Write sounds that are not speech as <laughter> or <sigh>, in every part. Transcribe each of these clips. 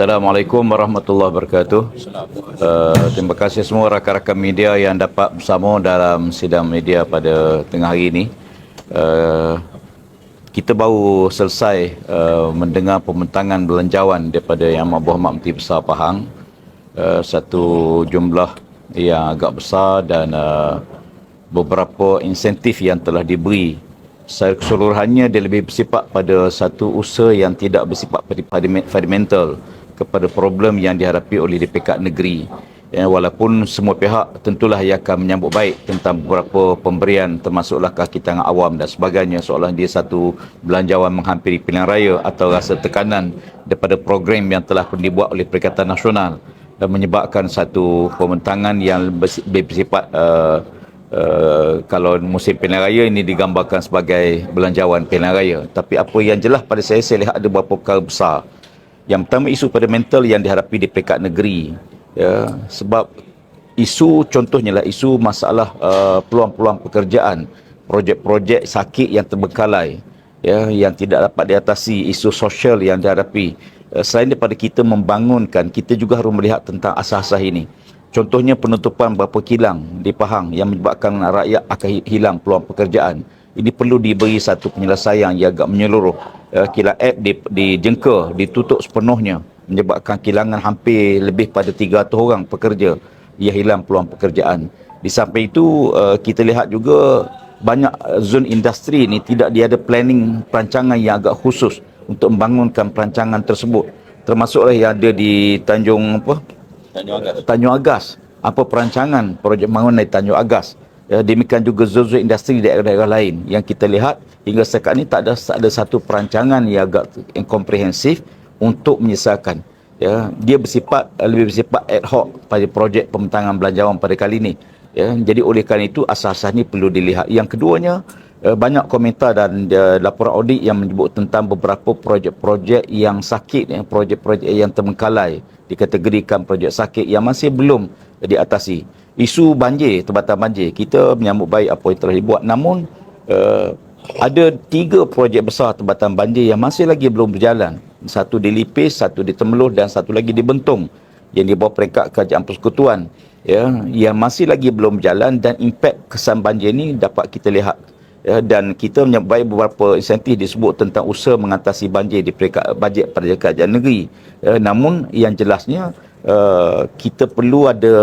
Assalamualaikum warahmatullahi wabarakatuh. Uh, terima kasih semua rakan-rakan media yang dapat bersama dalam sidang media pada tengah hari ini. Uh, kita baru selesai uh, mendengar pembentangan belanjawan daripada Yang Amat Berhormat Menteri Besar Pahang. Uh, satu jumlah yang agak besar dan uh, beberapa insentif yang telah diberi secara keseluruhannya dia lebih bersifat pada satu usaha yang tidak bersifat fundamental kepada problem yang dihadapi oleh DPK negeri. Ya, walaupun semua pihak tentulah ia akan menyambut baik tentang beberapa pemberian termasuklah kaki tangan awam dan sebagainya seolah dia satu belanjawan menghampiri pilihan raya atau rasa tekanan daripada program yang telah pun dibuat oleh Perikatan Nasional dan menyebabkan satu pembentangan yang bersifat uh, Uh, kalau musim pilihan raya ini digambarkan sebagai belanjawan pilihan raya. Tapi apa yang jelas pada saya, saya lihat ada beberapa perkara besar. Yang pertama isu fundamental yang dihadapi di pekat negeri. Ya, sebab isu contohnya lah isu masalah uh, peluang-peluang pekerjaan, projek-projek sakit yang terbengkalai, ya, yang tidak dapat diatasi, isu sosial yang dihadapi. Uh, selain daripada kita membangunkan, kita juga harus melihat tentang asas-asas ini. Contohnya penutupan beberapa kilang di Pahang yang menyebabkan rakyat akan hilang peluang pekerjaan. Ini perlu diberi satu penyelesaian yang agak menyeluruh. Uh, kilang app di, di Jengka ditutup sepenuhnya menyebabkan kilangan hampir lebih pada 300 orang pekerja yang hilang peluang pekerjaan. Di samping itu uh, kita lihat juga banyak zon industri ini tidak dia ada planning perancangan yang agak khusus untuk membangunkan perancangan tersebut. Termasuklah yang ada di Tanjung apa? Tanjung Agas. Tanjung Agas. Apa perancangan projek bangunan di Tanjung Agas? Ya, demikian juga zon-zon industri di daerah-daerah lain yang kita lihat hingga sekarang ini tak ada, tak ada satu perancangan yang agak komprehensif untuk menyelesaikan. Ya, dia bersifat lebih bersifat ad hoc pada projek pembentangan belanjawan pada kali ini. Ya, jadi oleh kerana itu asas-asas ini perlu dilihat. Yang keduanya eh, banyak komentar dan uh, laporan audit yang menyebut tentang beberapa projek-projek yang sakit, ya, projek-projek yang terbengkalai dikategorikan projek sakit yang masih belum diatasi. Isu banjir, tempatan banjir, kita menyambut baik apa yang telah dibuat. Namun, uh, ada tiga projek besar tempatan banjir yang masih lagi belum berjalan. Satu di Lipis, satu di Temeloh dan satu lagi di Bentong yang di bawah peringkat kerajaan persekutuan. Ya, yang masih lagi belum berjalan dan impak kesan banjir ini dapat kita lihat ya, dan kita menyebabkan beberapa insentif disebut tentang usaha mengatasi banjir di peringkat bajet pada kerajaan negeri. Ya, namun yang jelasnya uh, kita perlu ada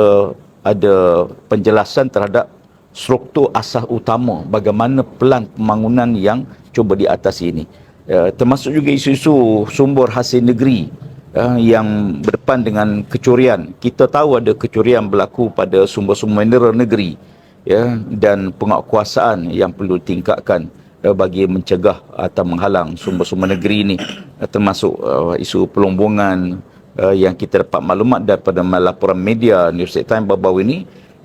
ada penjelasan terhadap struktur asas utama bagaimana pelan pembangunan yang cuba diatasi ini. Ya, termasuk juga isu-isu sumber hasil negeri uh, yang berdepan dengan kecurian. Kita tahu ada kecurian berlaku pada sumber-sumber mineral negeri ya dan penguatkuasaan yang perlu tingkatkan uh, bagi mencegah atau menghalang sumber-sumber negeri ini uh, termasuk uh, isu pelombongan uh, yang kita dapat maklumat daripada laporan media New York Times baru-baru ini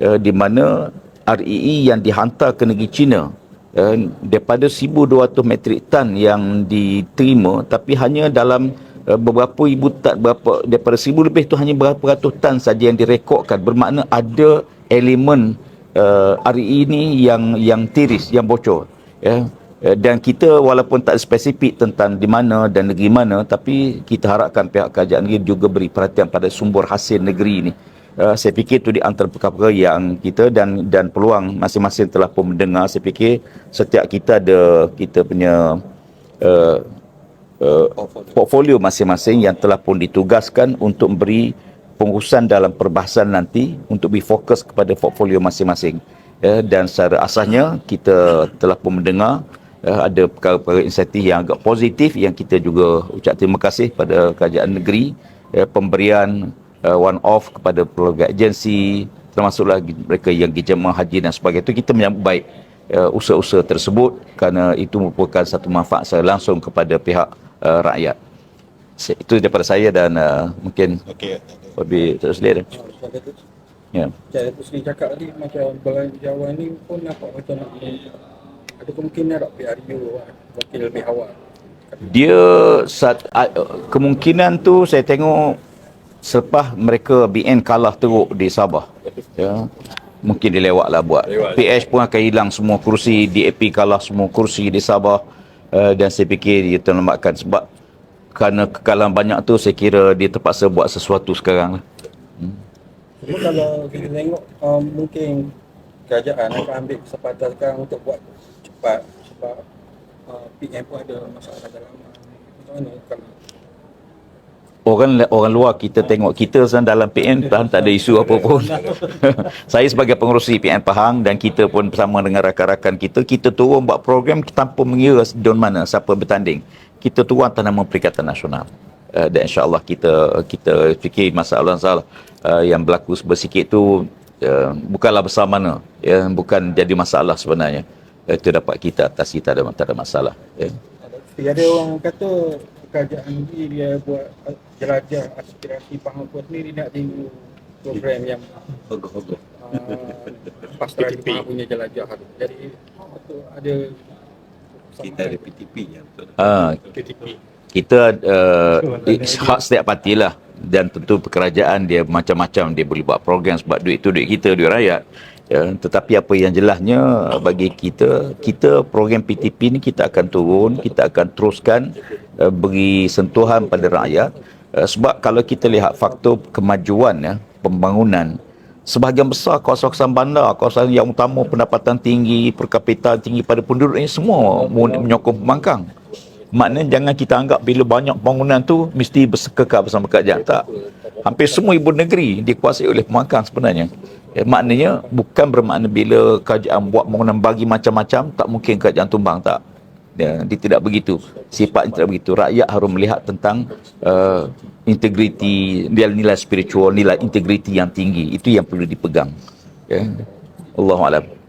uh, di mana REE yang dihantar ke negeri China uh, daripada 1200 metrik tan yang diterima tapi hanya dalam uh, beberapa ibu tan berapa daripada 1000 lebih tu hanya berapa ratus tan saja yang direkodkan. Bermakna ada elemen uh, hari ini yang yang tiris yang bocor ya. uh, dan kita walaupun tak spesifik tentang di mana dan negeri mana tapi kita harapkan pihak kerajaan negeri juga beri perhatian pada sumber hasil negeri ini uh, saya fikir itu di antara perkara-perkara yang kita dan dan peluang masing-masing telah pun mendengar saya fikir setiap kita ada kita punya uh, uh, portfolio masing-masing yang telah pun ditugaskan untuk memberi pengurusan dalam perbahasan nanti untuk berfokus kepada portfolio masing-masing. Ya, dan secara asasnya kita telah pun mendengar ya, ada perkara-perkara insentif yang agak positif yang kita juga ucap terima kasih pada kerajaan negeri ya, pemberian uh, one off kepada pelbagai agensi termasuklah mereka yang jemaah haji dan sebagainya itu kita menyambut baik uh, usaha-usaha tersebut kerana itu merupakan satu manfaat secara langsung kepada pihak uh, rakyat. Itu daripada saya dan uh, mungkin okay lebih terselir. Ya. Jadi tu sendiri cakap tadi macam Jawa ni pun nampak macam nak ada kemungkinan tak PRU wakil lebih awal. Dia saat, kemungkinan tu saya tengok selepas mereka BN kalah teruk di Sabah. Ya. Mungkin dia lewat lah buat. Lewat. PH pun akan hilang semua kursi, DAP kalah semua kursi di Sabah. Uh, dan saya fikir dia terlambatkan sebab kerana kekalahan banyak tu saya kira dia terpaksa buat sesuatu sekarang lah. Cuma kalau kita tengok um, mungkin kerajaan akan ambil kesempatan sekarang untuk buat cepat sebab uh, PM pun ada masalah dalam macam mana kalau Orang orang luar kita tengok kita sekarang dalam PN Pahang <laughs> tak ada isu apa pun. <laughs> <laughs> saya sebagai pengerusi PN Pahang dan kita pun bersama dengan rakan-rakan kita, kita turun buat program tanpa mengira don mana siapa bertanding. Kita turun atas nama Perikatan Nasional. Uh, dan insyaAllah kita kita fikir masalah-masalah uh, yang berlaku bersikit tu uh, bukanlah besar mana. Ya, bukan jadi masalah sebenarnya. Uh, itu dapat kita atasi tak ada, tak ada masalah. Ya. Tapi ada orang kata kerajaan ni dia buat uh, jelajah aspirasi Pahang Puas ni dia nak tinggal program yang Hogoh-hogoh. uh, pastra di Pahang punya jelajah tu. Jadi tu ada Kita ada PTP yang betul. Ah, PTP. kita uh, hak setiap parti lah dan tentu kerajaan dia macam-macam dia boleh buat program sebab duit tu duit kita duit rakyat ya, tetapi apa yang jelasnya bagi kita kita program PTP ni kita akan turun kita akan teruskan uh, beri sentuhan pada rakyat. Uh, sebab kalau kita lihat faktor kemajuan ya pembangunan sebahagian besar kawasan-kawasan bandar kawasan yang utama pendapatan tinggi per kapita tinggi pada penduduk ini semua menyokong pembangkang Maknanya jangan kita anggap bila banyak bangunan tu mesti bersekekal bersama kerajaan. Tak. Hampir semua ibu negeri dikuasai oleh pembangkang sebenarnya. Eh, maknanya bukan bermakna bila kerajaan buat bangunan bagi macam-macam tak mungkin kerajaan tumbang tak. Ya, dia tidak begitu. Sifatnya tidak begitu. Rakyat harus melihat tentang uh, integriti, nilai-nilai spiritual, nilai integriti yang tinggi. Itu yang perlu dipegang. Ya. Allahuakbar.